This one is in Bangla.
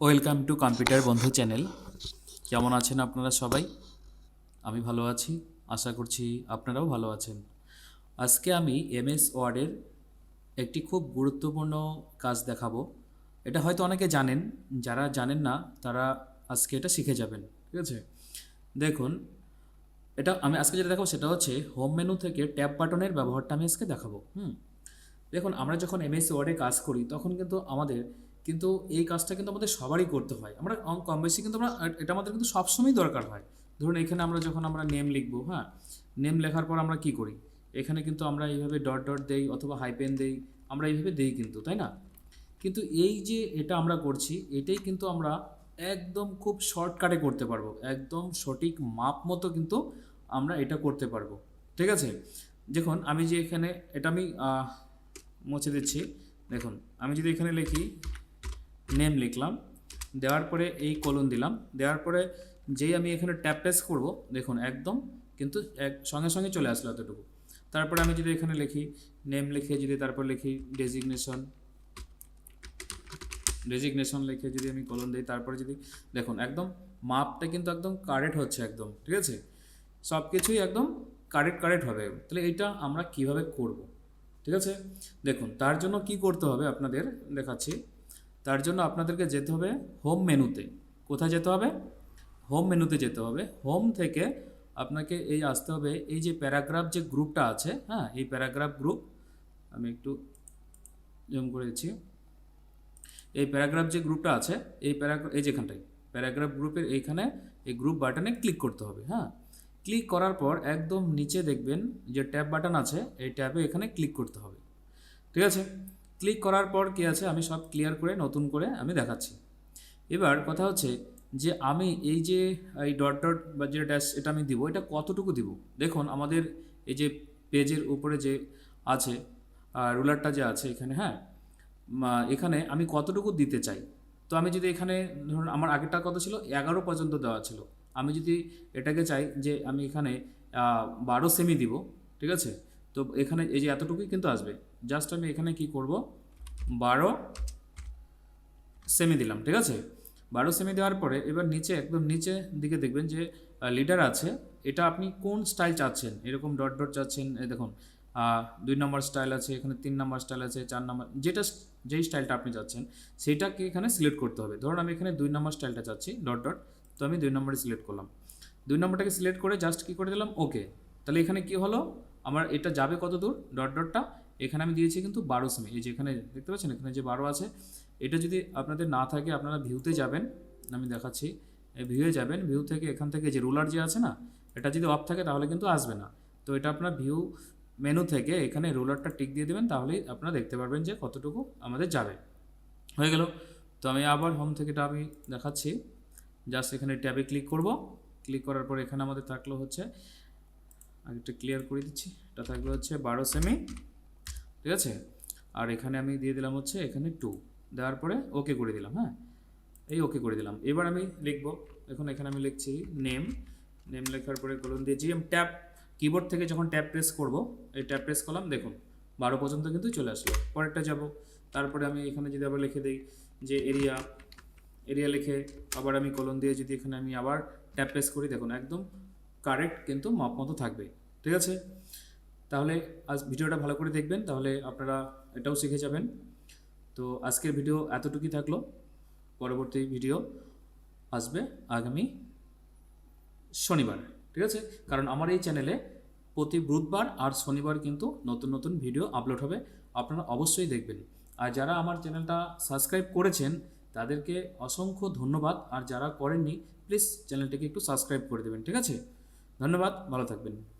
ওয়েলকাম টু কম্পিউটার বন্ধু চ্যানেল কেমন আছেন আপনারা সবাই? আমি ভালো আছি, আশা করছি আপনারাও ভালো আছেন। আজকে আমি এমএস ওয়ার্ডের একটি খুব গুরুত্বপূর্ণ কাজ দেখাবো। এটা হয়তো অনেকে জানেন, যারা জানেন না, তারা আজকে এটা শিখে যাবেন, ঠিক আছে? দেখুন, এটা আমি আজকে যেটা দেখাবো সেটা হচ্ছে হোম মেনু থেকে ট্যাব বাটনের ব্যবহারটা আমি আজকে দেখাবো, হুম? দেখুন, আমরা যখন এমএস ওয়ার্ডে কাজ করি, তখন কিন্তু আমাদের কিন্তু এই কাজটা কিন্তু আমাদের সবারই করতে হয়। আমরা কম বেশি কিন্তু আমরা এটা আমাদের কিন্তু সবসময়ই দরকার হয়। ধরুন এখানে আমরা যখন আমরা নেম লিখব হ্যাঁ? নেম লেখার পর আমরা কি করি? এখানে কিন্তু আমরা এইভাবে ডট ডট দেই অথবা হাইপেন দেই, আমরা এইভাবে দেই কিন্তু, তাই না? কিন্তু এই যে এটা আমরা করছি, এটাই কিন্তু আমরা একদম খুব শর্টকাটে করতে পারব। একদম সঠিক মাপ মতো কিন্তু আমরা এটা করতে পারব। ঠিক আছে? দেখুন, আমি যে এখানে, এটা আমি মুছে দিচ্ছি। দেখুন, আমি যদি এখানে লিখি নেম লিখলাম, দেওয়ার পরে এই কলন দিলাম, দেওয়ার পরে যেই আমি এখানে ট্যাপ প্রেস করব, দেখুন একদম কিন্তু এক, সঙ্গে সঙ্গে চলে আসলো এতটুকু। তারপরে আমি যদি এখানে লিখি নেম লিখে যদি তারপর লিখি ডেজিগনেশন ডেজিগনেশন লিখে যদি আমি কলন দিই, তারপরে যদি, দেখুন একদম মাপটা কিন্তু একদম কারেক্ট হচ্ছে একদম, ঠিক আছে? সব কিছুই একদম কারেক্ট কারেক্ট হবে। তাহলে এইটা আমরা কীভাবে করব? ঠিক আছে? দেখুন, তার জন্য কি করতে হবে আপনাদের দেখাচ্ছি। তার জন্য আপনাদেরকে যেতে হবে হোম মেনুতে। কোথায় যেতে হবে? হোম মেনুতে যেতে হবে। হোম থেকে আপনাকে এই আসতে হবে, এই যে প্যারাগ্রাফ যে গ্রুপটা আছে হ্যাঁ এই প্যারাগ্রাফ গ্রুপ আমি একটু জুম করে দিচ্ছি। এই প্যারাগ্রাফ যে গ্রুপটা আছে, এই প্যারাগ্রাফ এই যেখানটায় প্যারাগ্রাফ গ্রুপের এইখানে এই গ্রুপ বাটনে ক্লিক করতে হবে হ্যাঁ। ক্লিক করার পর একদম নিচে দেখবেন যে ট্যাব বাটন আছে, এই ট্যাবে এখানে ক্লিক করতে হবে। ঠিক আছে? ক্লিক করার পর কি আছে? আমি সব ক্লিয়ার করে, নতুন করে আমি দেখাচ্ছি। এবার কথা হচ্ছে যে আমি এই যে, এই ডট ডট বা যে ড্যাশ এটা আমি দিব, এটা কতটুকু দিব? দেখুন, আমাদের এই যে পেজের উপরে যে আছে রুলারটা যে আছে এখানে হ্যাঁ? এখানে আমি কতটুকু দিতে চাই? তো আমি যদি এখানে ধরুন আমার আগেরটা কত ছিল? এগারো পর্যন্ত দেওয়া ছিল। আমি যদি এটাকে চাই যে আমি এখানে বারো সেমি দিব, ঠিক আছে? তো এখানে এই যে এতটুকুই কিন্তু আসবে। জাস্ট আমি এখানে কি করব? বারো সেমি দিলাম, ঠিক আছে? বারো সেমি দেওয়ার পরে এবার নিচে, একদম নিচে দিকে দেখবেন যে লিডার আছে। এটা আপনি কোন স্টাইল চাচ্ছেন? এরকম ডট ডট চাচ্ছেন দেখুন দুই নম্বর স্টাইল আছে, এখানে তিন নম্বর স্টাইল আছে, চার নম্বর যেটা যেই স্টাইলটা আপনি চাচ্ছেন, সেটাকে এখানে সিলেক্ট করতে হবে। ধরুন আমি এখানে দুই নম্বর স্টাইলটা চাচ্ছি ডট ডট তো আমি দুই নম্বরে সিলেক্ট করলাম। দুই নম্বরটাকে সিলেক্ট করে জাস্ট কী করে দিলাম? ওকে তাহলে এখানে কি হলো? আমার এটা যাবে কত দূর? ডট ডটটা এখানে আমি দিয়েছি কিন্তু বারো সেমি। এই যে এখানে দেখতে পাচ্ছেন? এখানে যে বারো আছে, এটা যদি আপনাদের না থাকে, আপনারা ভিউতে যাবেন। আমি দেখাচ্ছি। ভিউয়ে যাবেন। ভিউ থেকে এখান থেকে যে রুলার যে আছে না, এটা যদি অফ থাকে তাহলে কিন্তু আসবে না। তো এটা আপনার ভিউ মেনু থেকে এখানে রুলারটা টিক দিয়ে দেবেন, তাহলেই আপনারা দেখতে পারবেন যে কতটুকু আমাদের যাবে। হয়ে গেল। তো আমি আবার হোম থেকে এটা আমি দেখাচ্ছি। জাস্ট এখানে ট্যাবে ক্লিক করব। ক্লিক করার পর এখানে আমাদের থাকল হচ্ছে আগে একটু ক্লিয়ার করে দিচ্ছি। এটা থাকবে হচ্ছে বারো সেমি ঠিক আছে? আর এখানে আমি দিয়ে দিলাম হচ্ছে এখানে টু দেওয়ার পরে ওকে করে দিলাম হ্যাঁ? এই ওকে করে দিলাম। এবার আমি লিখব এখন এখানে আমি লিখছি নেম নেম লেখার পরে কলম দিয়ে জিএম ট্যাব কিবোর্ড থেকে যখন ট্যাপ প্রেস করব, এই ট্যাপ প্রেস করলাম, দেখুন, বারো পর্যন্ত কিন্তু চলে আসলো। পরেরটা যাব, তারপরে আমি এখানে যদি আবার লিখে দিই যে এরিয়া এরিয়া লিখে আবার আমি কলম দিয়ে যদি এখানে আমি আবার ট্যাপ প্রেস করি, দেখুন একদম কারেক্ট কিন্তু মাপ মতো থাকবে, ঠিক আছে? তাহলে আজ ভিডিওটা ভালো করে দেখবেন, তাহলে আপনারা এটাও শিখে যাবেন। তো আজকের ভিডিও এতটুকুই থাকল, পরবর্তী ভিডিও আসবে আগামী শনিবার, ঠিক আছে? কারণ আমার এই চ্যানেলে প্রতি বুধবার আর শনিবার কিন্তু নতুন নতুন ভিডিও আপলোড হবে, আপনারা অবশ্যই দেখবেন। আর যারা আমার চ্যানেলটা সাবস্ক্রাইব করেছেন, তাদেরকে অসংখ্য ধন্যবাদ। আর যারা করেননি, প্লিজ চ্যানেলটিকে একটু সাবস্ক্রাইব করে দেবেন, ঠিক আছে? ধন্যবাদ ভালো থাকবেন।